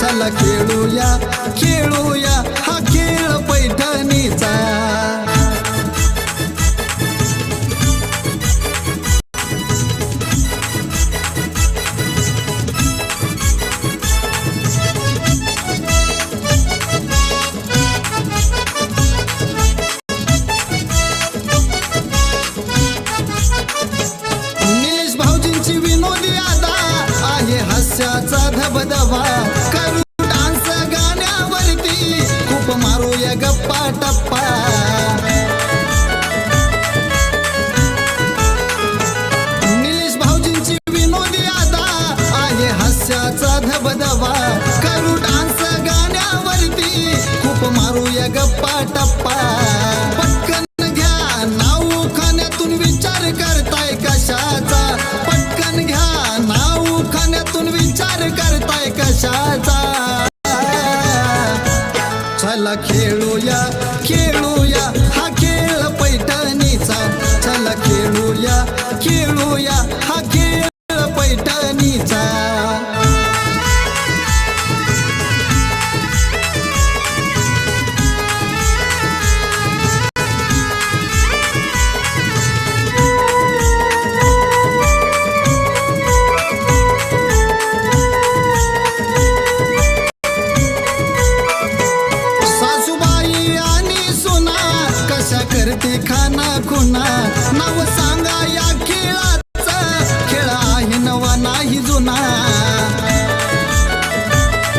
चला खेळूया खेळूया. मारूया गप्पा टप्पा. निलेश भाऊजींची विनोदी आता आहे हास्याचा धबधबा. करू डान्स गाण्यावरती खूप मारूया गप्पा टप्पा. पटकन घ्या नाऊ खाण्यातून विचार करताय कशाचा? पटकन घ्या नाऊ खाण्यातून विचार करताय कशाचा? चला खेळूया खेळूया हा खेळ करते खाना खुना नाव